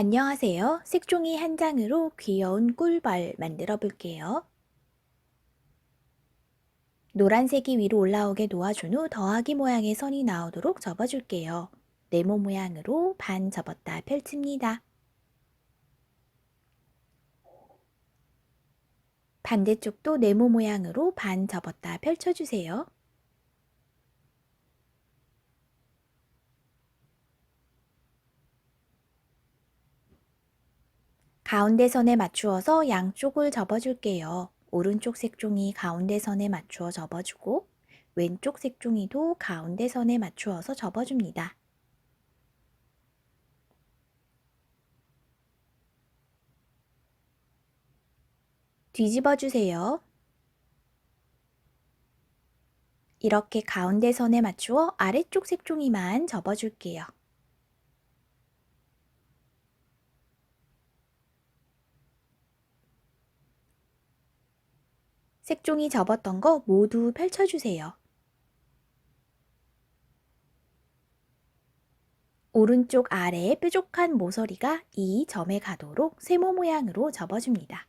안녕하세요. 색종이 한 장으로 귀여운 꿀벌 만들어 볼게요. 노란색이 위로 올라오게 놓아준 후 더하기 모양의 선이 나오도록 접어줄게요. 네모 모양으로 반 접었다 펼칩니다. 반대쪽도 네모 모양으로 반 접었다 펼쳐주세요. 가운데 선에 맞추어서 양쪽을 접어줄게요. 오른쪽 색종이 가운데 선에 맞추어 접어주고 왼쪽 색종이도 가운데 선에 맞추어서 접어줍니다. 뒤집어 주세요. 이렇게 가운데 선에 맞추어 아래쪽 색종이만 접어줄게요. 색종이 접었던 거 모두 펼쳐주세요. 오른쪽 아래에 뾰족한 모서리가 이 점에 가도록 세모 모양으로 접어줍니다.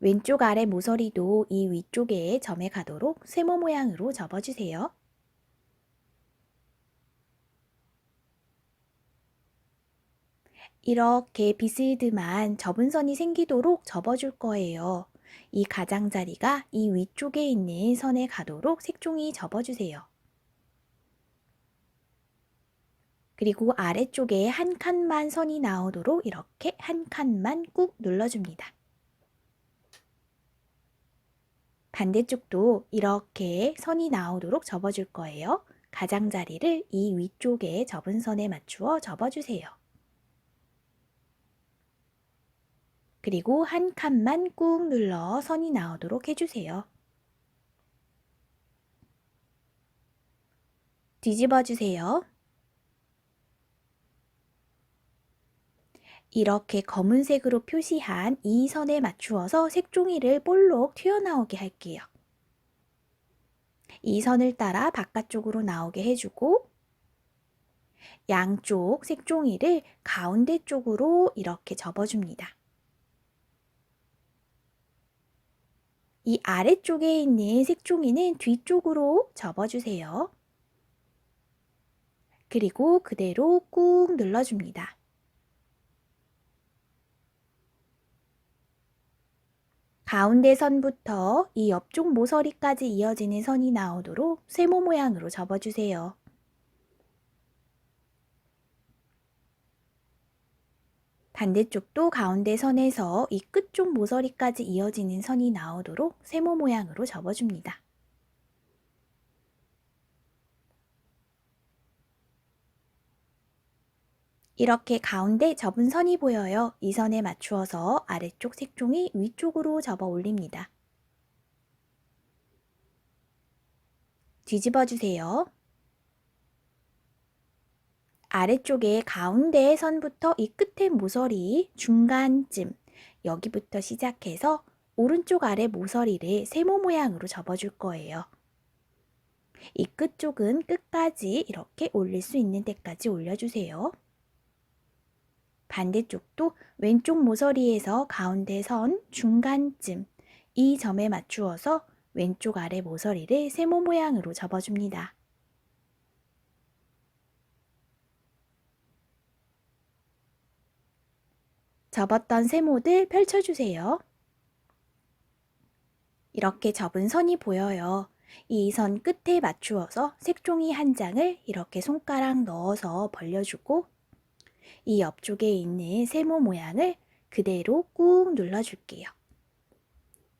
왼쪽 아래 모서리도 이 위쪽에 점에 가도록 세모 모양으로 접어주세요. 이렇게 비스듬한 접은 선이 생기도록 접어줄 거예요. 이 가장자리가 이 위쪽에 있는 선에 가도록 색종이 접어주세요. 그리고 아래쪽에 한 칸만 선이 나오도록 이렇게 한 칸만 꾹 눌러줍니다. 반대쪽도 이렇게 선이 나오도록 접어줄 거예요. 가장자리를 이 위쪽에 접은 선에 맞추어 접어주세요. 그리고 한 칸만 꾹 눌러 선이 나오도록 해주세요. 뒤집어 주세요. 이렇게 검은색으로 표시한 이 선에 맞추어서 색종이를 볼록 튀어나오게 할게요. 이 선을 따라 바깥쪽으로 나오게 해주고 양쪽 색종이를 가운데 쪽으로 이렇게 접어줍니다. 이 아래쪽에 있는 색종이는 뒤쪽으로 접어주세요. 그리고 그대로 꾹 눌러줍니다. 가운데 선부터 이 옆쪽 모서리까지 이어지는 선이 나오도록 세모 모양으로 접어주세요. 반대쪽도 가운데 선에서 이 끝쪽 모서리까지 이어지는 선이 나오도록 세모 모양으로 접어줍니다. 이렇게 가운데 접은 선이 보여요. 이 선에 맞추어서 아래쪽 색종이 위쪽으로 접어 올립니다. 뒤집어 주세요. 아래쪽에 가운데 선부터 이 끝에 모서리 중간쯤 여기부터 시작해서 오른쪽 아래 모서리를 세모 모양으로 접어줄 거예요. 이 끝쪽은 끝까지 이렇게 올릴 수 있는 데까지 올려주세요. 반대쪽도 왼쪽 모서리에서 가운데 선 중간쯤 이 점에 맞추어서 왼쪽 아래 모서리를 세모 모양으로 접어줍니다. 접었던 세모들 펼쳐주세요. 이렇게 접은 선이 보여요. 이 선 끝에 맞추어서 색종이 한 장을 이렇게 손가락 넣어서 벌려주고 이 옆쪽에 있는 세모 모양을 그대로 꾹 눌러줄게요.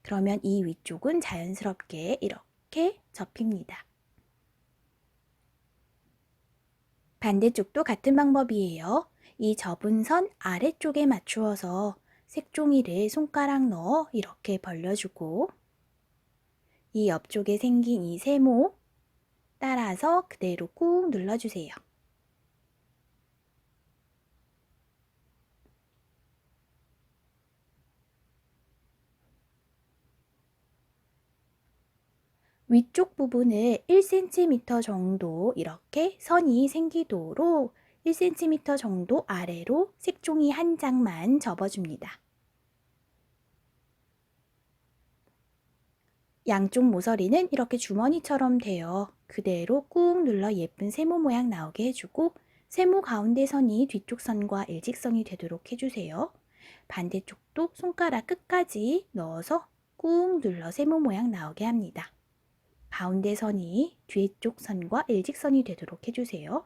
그러면 이 위쪽은 자연스럽게 이렇게 접힙니다. 반대쪽도 같은 방법이에요. 이 접은 선 아래쪽에 맞추어서 색종이를 손가락 넣어 이렇게 벌려주고 이 옆쪽에 생긴 이 세모 따라서 그대로 꾹 눌러주세요. 위쪽 부분을 1cm 정도 이렇게 선이 생기도록 1cm 정도 아래로 색종이 한 장만 접어줍니다. 양쪽 모서리는 이렇게 주머니처럼 되어 그대로 꾹 눌러 예쁜 세모 모양 나오게 해주고 세모 가운데 선이 뒤쪽 선과 일직선이 되도록 해주세요. 반대쪽도 손가락 끝까지 넣어서 꾹 눌러 세모 모양 나오게 합니다. 가운데 선이 뒤쪽 선과 일직선이 되도록 해주세요.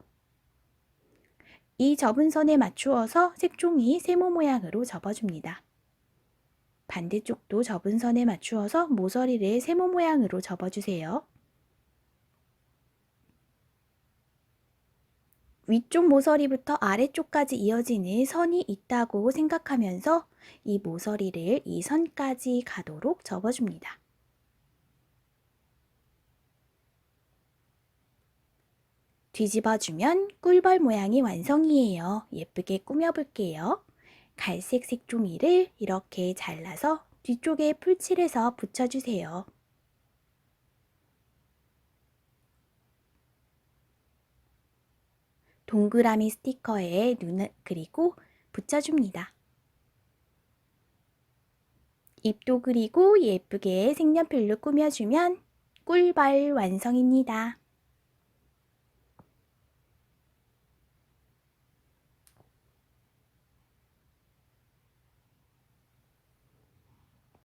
이 접은 선에 맞추어서 색종이 세모 모양으로 접어줍니다. 반대쪽도 접은 선에 맞추어서 모서리를 세모 모양으로 접어주세요. 위쪽 모서리부터 아래쪽까지 이어지는 선이 있다고 생각하면서 이 모서리를 이 선까지 가도록 접어줍니다. 뒤집어주면 꿀벌 모양이 완성이에요. 예쁘게 꾸며볼게요. 갈색 색종이를 이렇게 잘라서 뒤쪽에 풀칠해서 붙여주세요. 동그라미 스티커에 눈을 그리고 붙여줍니다. 입도 그리고 예쁘게 색연필로 꾸며주면 꿀벌 완성입니다.